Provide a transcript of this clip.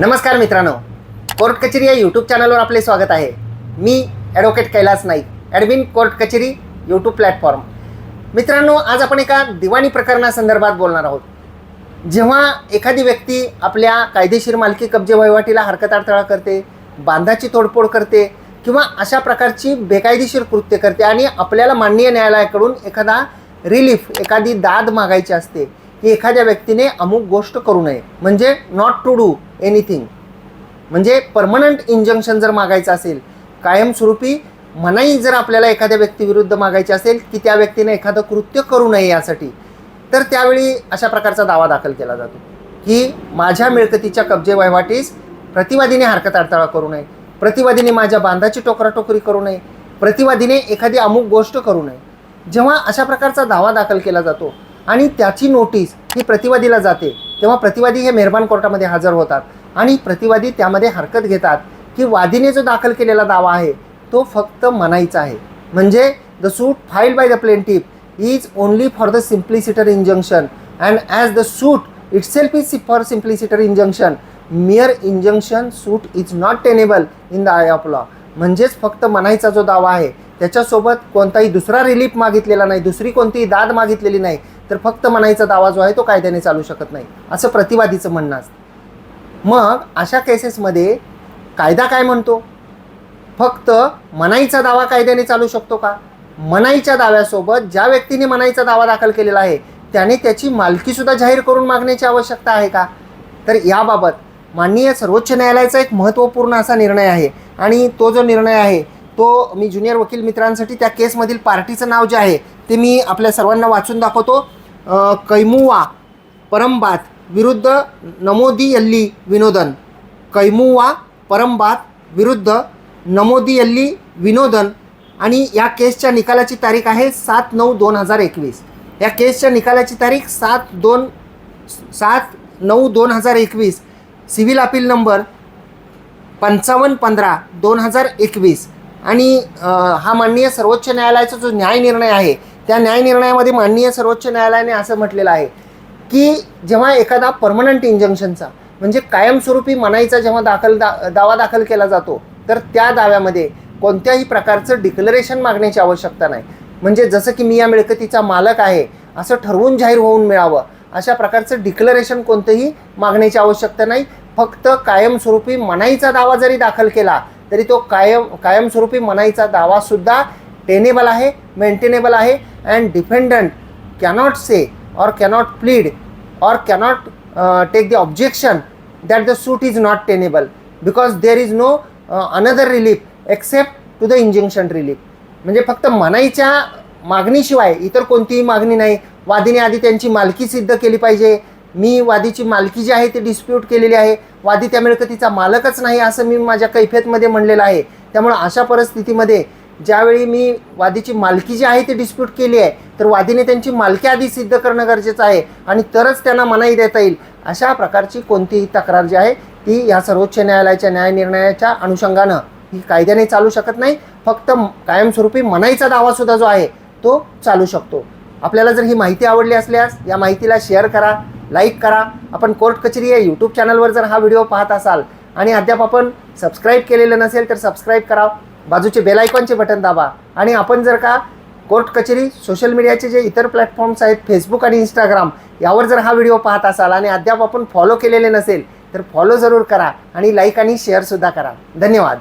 नमस्कार मित्रांनो. कोर्ट कचेरी या यूट्यूब चॅनलवर आपले स्वागत आहे. मी advocate Kailas Naik admin court कचेरी यूट्यूब प्लॅटफॉर्म मित्रांनो आज आपण एका दिवाणी प्रकरणासंदर्भात बोलणार आहोत. जेव्हा एखादी व्यक्ती आपल्या कायदेशीर मालकी कब्जे वहिवाटीला हरकत अडथळा करते बांधाची तोडफोड करते किंवा अशा प्रकारची बेकायदेशीर कृत्य करते आणि आपल्याला माननीय न्यायालयाकडून एखादा रिलीफ एखादी दाद मागायची असते की एखाद्या व्यक्तीने अमुक गोष्ट करू नये. म्हणजे नॉट टू डू एनिथिंग म्हणजे परमनंट इंजंक्शन जर मागायचं असेल कायमस्वरूपी मनाई जर आपल्याला एखाद्या व्यक्तीविरुद्ध मागायची असेल की त्या व्यक्तीने एखादं कृत्य करू नये यासाठी तर त्यावेळी अशा प्रकारचा दावा दाखल केला जातो. की माझ्या मिळकतीच्या कब्जे वहिवाटीस प्रतिवादीने हरकत अडथळा करू नये. प्रतिवादीने माझ्या बांधाची टोकराटोकरी करू नये. प्रतिवादीने एखादी अमुक गोष्ट करू नये. जेव्हा अशा प्रकारचा दावा दाखल केला जातो आणि त्याची नोटीस ही प्रतिवादीला जाते. तेव्हा प्रतिवादी हे मेहरबान कोर्टामध्ये हजर होतात. आणि प्रतिवादी त्यामध्ये हरकत घेतात की वादीने जो दाखल केलेला दावा आहे तो फक्त मनाईचा आहे. म्हणजे the suit file by the plaintiff is only for the simpliciter injunction and as the suit itself is for simpliciter injunction mere injunction suit is not tenable in the eye of law म्हणजेच फक्त मनाईचा जो दावा आहे त्याच्यासोबत कोणताही दुसरा relief मागितलेला नाही दुसरी कोणतीही दाद मागितलेली नाही तर फक्त मनाईचा दावा जो आहे तो कायद्याने चालू शकत नाही. असं प्रतिवादीचं म्हणणं असतं. मग अशा केसेसमध्ये कायदा काय म्हणतो? फक्त मनाईचा दावा कायद्याने चालू शकतो का? मनाईच्या दाव्यासोबत ज्या व्यक्तीने मनाईचा दावा दाखल केलेला आहे त्याने त्याची मालकीसुद्धा जाहीर करून मागण्याची आवश्यकता आहे का? तर याबाबत माननीय सर्वोच्च न्यायालयाचा एक महत्त्वपूर्ण असा निर्णय आहे. आणि तो जो निर्णय आहे तो मी ज्युनियर वकील मित्रांसाठी त्या केसमधील पार्टीचं नाव जे आहे ते मी आपल्या सर्वांना वाचून दाखवतो. कैमुवा परंबात विरुद्ध नमोदियल्ली विनोदन. कैमुवा परमबात विरुद्ध नमोदियल्ली विनोदन. आणि या केसच्या निकालाची तारीख आहे सात नऊ दोन हजार एकवीस. या केसच्या निकालाची तारीख सात दोन सात नऊ दोन हजार एकवीस. सिव्हिल अपील नंबर पंचावन्न पंधरा दोन हजार एकवीस. आणि हा माननीय सर्वोच्च न्यायालयाचा जो न्याय निर्णय आहे त्या न्यायनिर्णयामध्ये माननीय सर्वोच्च न्यायालयाने असं म्हटलेलं आहे की जेव्हा एखादा परमनंट इंजंक्शनचा म्हणजे कायमस्वरूपी मनाईचा जेव्हा दाखल दा दावा दाखल केला जातो तर त्या दाव्यामध्ये कोणत्याही प्रकारचं डिक्लरेशन मागण्याची आवश्यकता नाही. म्हणजे जसं की मी या मिळकतीचा मालक आहे असं ठरवून जाहीर होऊन मिळावं अशा प्रकारचं डिक्लरेशन कोणतंही मागण्याची आवश्यकता नाही. फक्त कायमस्वरूपी मनाईचा दावा जरी दाखल केला तरी तो कायम कायमस्वरूपी मनाईचा दावासुद्धा टेनेबल आहे मेंटेनेबल आहे and defendant cannot say or cannot plead or cannot uh, take the objection that the suit is not tenable because there is no uh, another relief except to the injunction relief. म्हणजे फक्त मनाईच्या मागणीशिवाय इतर कोणतीही मागणी नाही. वादीने आधी त्यांची मालकी सिद्ध केली पाहिजे. मी वादीची मालकी जी आहे ती डिस्प्यूट केलेली आहे. वादी त्या मिळकतीचा मालकच नाही असं मी माझ्या कैफेतमध्ये म्हणलेलं आहे. त्यामुळं अशा परिस्थितीमध्ये ज्यावेळी मी वादीची मालकी जी आहे ती डिस्प्यूट केली आहे तर वादीने त्यांची मालकी आधी सिद्ध करणं गरजेचं आहे आणि तरच त्यांना मनाई देता येईल. अशा प्रकारची कोणतीही तक्रार जी आहे ती या सर्वोच्च न्यायालयाच्या न्यायनिर्णयाच्या अनुषंगानं ही कायद्याने चालू शकत नाही. फक्त कायमस्वरूपी मनाईचा दावासुद्धा जो आहे तो चालू शकतो. आपल्याला जर ही माहिती आवडली असल्यास या माहितीला शेअर करा लाईक करा. आपण कोर्ट कचेरी या यूट्यूब चॅनलवर जर हा व्हिडिओ पाहत असाल आणि अद्याप आपण सबस्क्राईब केलेलं नसेल तर सबस्क्राईब करा बाजूचे बेलायकॉनचे बटन दाबा. आणि आपण जर का कोर्ट कचेरी सोशल मीडियाचे जे इतर प्लॅटफॉर्म्स आहेत फेसबुक आणि इंस्टाग्राम यावर जर हा व्हिडिओ पाहत असाल आणि अद्याप आपण फॉलो केलेले नसेल तर फॉलो जरूर करा आणि लाईक आणि शेअरसुद्धा करा. धन्यवाद.